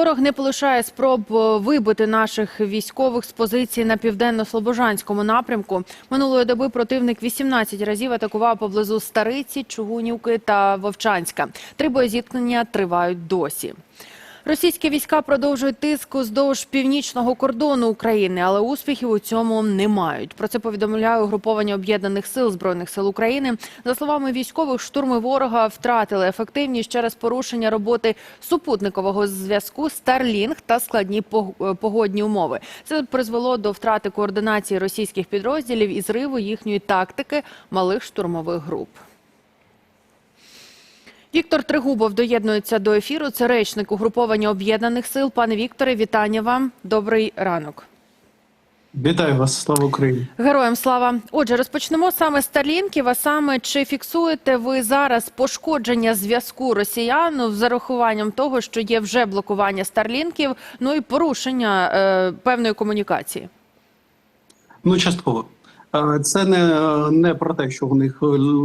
Ворог не полишає спроб е, вибити наших військових з позицій на південно-слобожанському напрямку. Минулої доби противник 18 разів атакував поблизу Стариці, Чугунівки та Вовчанська. Три боєзіткнення тривають досі. Російські війська продовжують тиск уздовж північного кордону України, але успіхів у цьому не мають. Про це повідомляє угруповання об'єднаних сил збройних сил України. За словами військових, штурми ворога втратили ефективність через порушення роботи супутникового зв'язку Starlink та складні пог- погодні умови. Це призвело до втрати координації російських підрозділів і зриву їхньої тактики малих штурмових груп. Віктор Тригубов доєднується до ефіру. Це речник угруповання об'єднаних сил. Пане Вікторе, вітання вам. Добрий ранок. Вітаю вас, слава Україні. Героям слава. Отже, розпочнемо саме з Старлінків. А саме чи фіксуєте ви зараз пошкодження зв'язку росіян з зарахуванням того, що є вже блокування Старлінків, ну і порушення е, певної комунікації? Ну, частково. Це не, не про те, що в них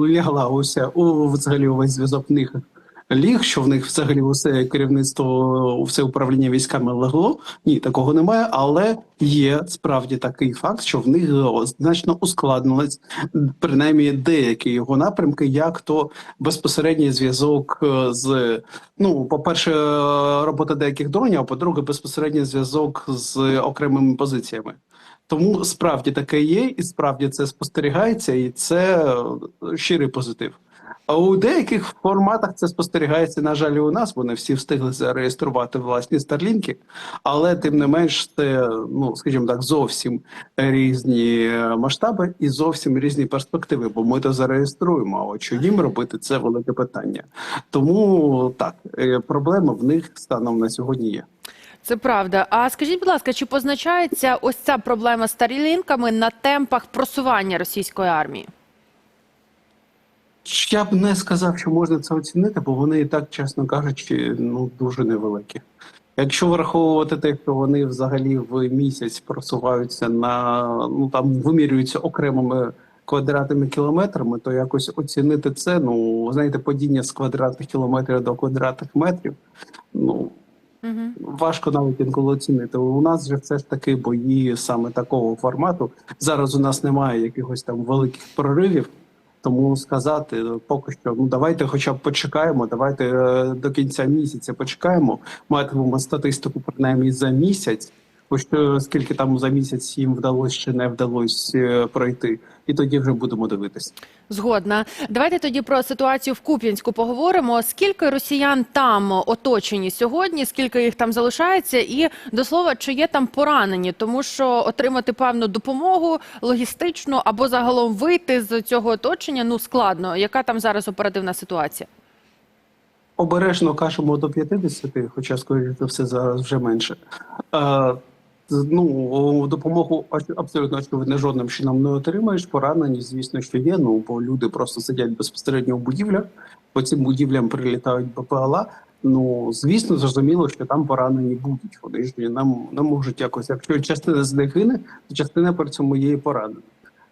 лягла уся у взагалі увесь зв'язок в них ліг, що в них взагалі усе керівництво, все управління військами легло. Ні, такого немає, але є справді такий факт, що в них значно ускладнилось принаймні деякі його напрямки, як то безпосередній зв'язок з ну, по-перше, робота деяких дронів, а по-друге, безпосередній зв'язок з окремими позиціями. Тому справді таке є, і справді це спостерігається, і це е, щирий позитив. А у деяких форматах це спостерігається, на жаль, і у нас. Вони всі встигли зареєструвати власні старлінки, але тим не менш, це ну скажімо так, зовсім різні е, масштаби і зовсім різні перспективи. Бо ми то зареєструємо. А от що їм робити, це велике питання. Тому так е, проблеми в них станом на сьогодні є. Це правда. А скажіть, будь ласка, чи позначається ось ця проблема з Старлінками на темпах просування російської армії? Я б не сказав, що можна це оцінити, бо вони і так, чесно кажучи, ну дуже невеликі. Якщо враховувати те, що вони взагалі в місяць просуваються на ну там вимірюються окремими квадратними кілометрами, то якось оцінити це, ну знаєте, падіння з квадратних кілометрів до квадратних метрів, ну Угу. важко навіть інколи оцінити. У нас же все ж таки бої саме такого формату. Зараз у нас немає якихось там великих проривів. Тому сказати поки що, ну давайте, хоча б почекаємо. Давайте е, до кінця місяця почекаємо. Матимемо статистику принаймні за місяць. Ось е, скільки там за місяць їм вдалося чи не вдалося е, пройти, і тоді вже будемо дивитися. Згодна. Давайте тоді про ситуацію в Куп'янську поговоримо. Скільки росіян там оточені сьогодні, скільки їх там залишається, і до слова, чи є там поранені, тому що отримати певну допомогу логістичну або загалом вийти з цього оточення ну складно. Яка там зараз оперативна ситуація? Обережно кажемо до 50, хоча, скоріше за все, зараз вже менше. Ну, допомогу абсолютно очевидно жодним чином не отримаєш. Поранені, звісно, що є. Ну бо люди просто сидять безпосередньо в будівлях, по цим будівлям прилітають БПЛА. Ну, звісно, зрозуміло, що там поранені будуть. Вони ж нам не можуть якось. Якщо частина з них гине, то частина при цьому є і поранена.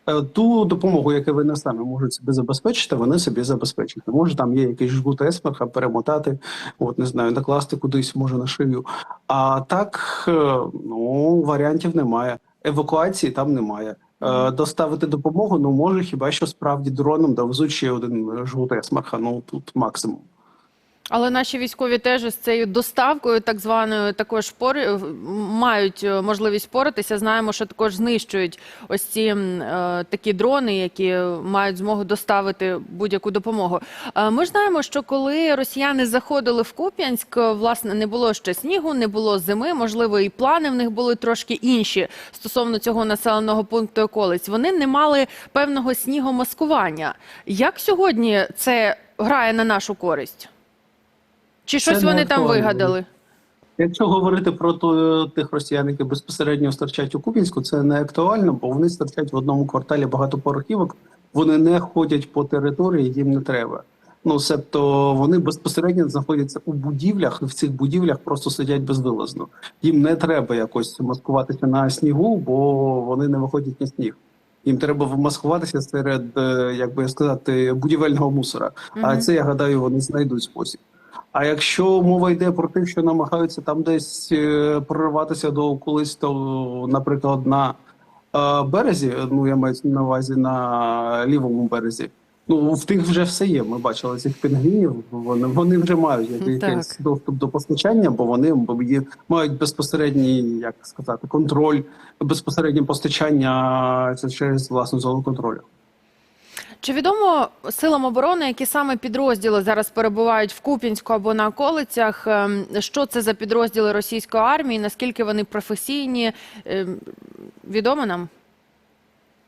Е, Ту допомогу, яку вони самі можуть собі забезпечити, вони собі забезпечити. Може, там є якийсь жгут есмерха, перемотати, от не знаю, накласти кудись, може на шию. А так, е, ну варіантів немає. Евакуації там немає. Е, Доставити допомогу, ну може хіба що справді дроном довезуть ще один жгут есмерха. Ну тут максимум. Але наші військові теж з цією доставкою, так званою, також пори мають е, можливість впоратися. Знаємо, що також знищують ось ці е, такі дрони, які мають змогу доставити будь-яку допомогу. Е, ми ж знаємо, що коли росіяни заходили в Куп'янськ, власне, не було ще снігу, не було зими. Можливо, і плани в них були трошки інші стосовно цього населеного пункту околиць. Вони не мали певного снігомаскування. Як сьогодні це грає на нашу користь? Чи щось не вони там вигадали? Якщо говорити про то, тих росіян, які безпосередньо стирчать у Купінську, це не актуально, бо вони стирчать в одному кварталі багатоповерхівок, вони не ходять по території, їм не треба. Ну, себто вони безпосередньо знаходяться у будівлях, і в цих будівлях просто сидять безвилазно. Їм не треба якось маскуватися на снігу, бо вони не виходять на сніг. Їм треба маскуватися серед, е, як би сказати, будівельного мусора. А це я гадаю, вони знайдуть спосіб. А якщо мова йде про тих, що намагаються там десь е, прориватися до колись, то, наприклад, на е, березі, ну я маю на увазі на лівому березі. Ну в тих вже все є. Ми бачили цих пінгвінів. Вони вони вже мають якийсь доступ до постачання, бо вони мають безпосередній, як сказати, контроль, безпосереднє постачання це через власну зону контролю. Чи відомо силам оборони, які саме підрозділи зараз перебувають в Куп'янську або на околицях? ем, Що це за підрозділи російської армії? Наскільки вони професійні? Ем, Відомо нам?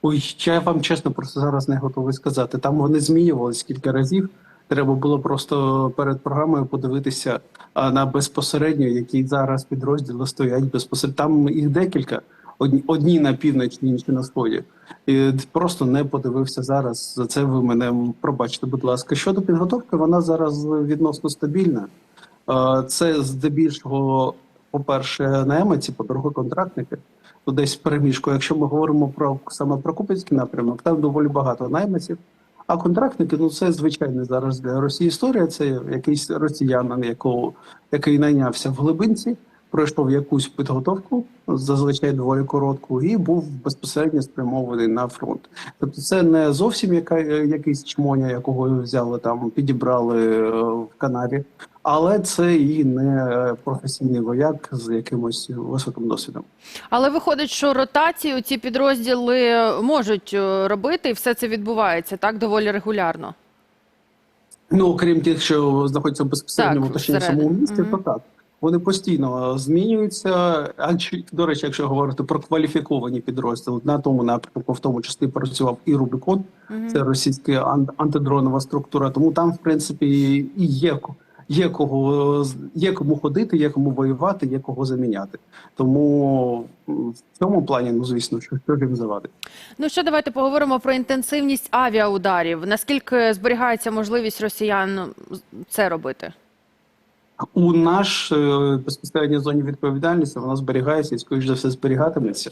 Ой, я вам чесно просто зараз не готовий сказати. Там вони змінювались кілька разів. Треба було просто перед програмою подивитися на безпосередньо, які зараз підрозділи стоять безпосередньо. Там їх декілька. Одні, одні на півночі, інші на сході. І просто не подивився зараз. За це ви мене пробачте, будь ласка. Щодо підготовки, вона зараз відносно стабільна. Це здебільшого, по-перше, найманці, по-друге, контрактники. Ну, десь переміжку. Якщо ми говоримо про саме про Купинський напрямок, там доволі багато найманців. А контрактники, ну це звичайно зараз для Росії історія. Це якийсь росіянин, якого який найнявся в глибинці, пройшов якусь підготовку, зазвичай доволі коротку, і був безпосередньо спрямований на фронт. Тобто, це не зовсім яка, якийсь чмоня, якого взяли там, підібрали е, в Канаді, але це і не професійний вояк з якимось високим досвідом. Але виходить, що ротацію ці підрозділи можуть е, робити, і все це відбувається так доволі регулярно. Ну, окрім тих, що знаходяться в безпосередньому точніше всередині. самому місті, Мгм. то так. Вони постійно змінюються. А до речі, якщо говорити про кваліфіковані підрозділи, на тому напрямку, в тому числі працював і Рубікон, Мгм. це російська ан- антидронова структура. Тому там, в принципі, і є є кого з- є кому ходити, є кому воювати, є кого заміняти. Тому в цьому плані, ну звісно, що що їм завадить. Ну що давайте поговоримо про інтенсивність авіаударів. Наскільки зберігається можливість росіян це робити? У наш е, безпосередньо зоні відповідальності вона зберігається і, скоріш за все, зберігатиметься.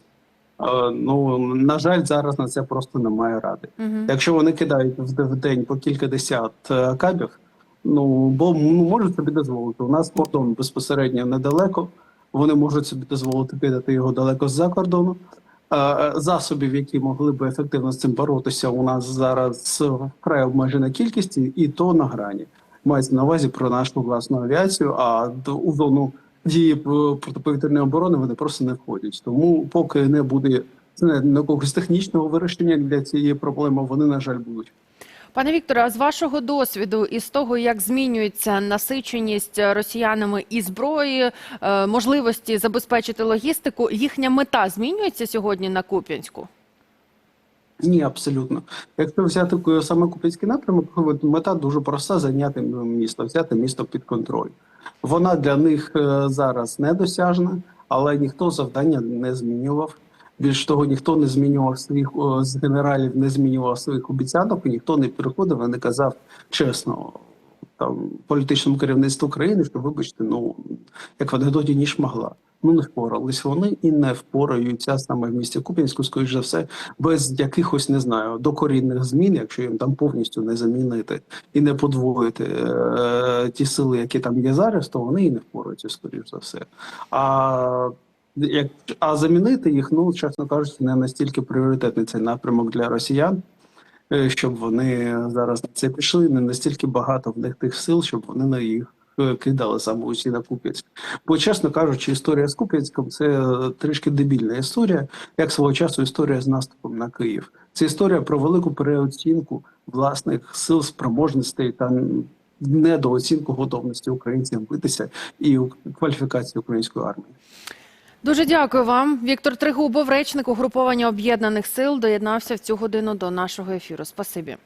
Е, Ну, на жаль, зараз на це просто немає ради. Угу. Якщо вони кидають в день по кілька десят е, кабів, ну бо ну, можуть собі дозволити. У нас кордон безпосередньо недалеко. Вони можуть собі дозволити кидати його далеко з-за кордону. Засобів, які могли би ефективно з цим боротися, у нас зараз вкрай обмежена кількість, і- і то на грані. Мається на увазі про нашу власну авіацію, а до- у зону дії протиповітряної оборони вони просто не входять. Тому, поки не буде якогось технічного вирішення для цієї проблеми, вони, на жаль, будуть. Пане Вікторе, а з вашого досвіду і з того, як змінюється насиченість росіянами і зброї, е, можливості забезпечити логістику, їхня мета змінюється сьогодні на Куп'янську? Ні, абсолютно. Якщо взяти саме Куп'янський напрямок, мета дуже проста зайняти місто, взяти місто під контроль. Вона для них е, зараз недосяжна, але ніхто завдання не змінював. Більш того, ніхто не змінював своїх з генералів, не змінював своїх обіцянок, ніхто не переходив і не казав чесно там політичному керівництву країни, що вибачте, ну як в анекдоті ніж могла. Ну не впорались вони і не впораються саме в місті Куп'янську, скоріш за все, без якихось не знаю докорінних змін, якщо їм там повністю не замінити і не подвоїти е, ті сили, які там є зараз, то вони і не впораються, скоріш за все. А як а замінити їх, ну чесно кажучи, не настільки пріоритетний цей напрямок для росіян. е, Щоб вони зараз на це пішли, не настільки багато в них тих сил, щоб вони на їх кидали саме усі на Куп'янськ. Бо, чесно кажучи, історія з Куп'янськом це е, трішки дебільна історія, як свого часу історія з наступом на Київ. Це історія про велику переоцінку власних сил, спроможностей та недооцінку готовності українців битися і кваліфікації української армії. Дуже дякую вам. Віктор Тригубов, речник угруповання об'єднаних сил, доєднався в цю годину до нашого ефіру. Спасибі.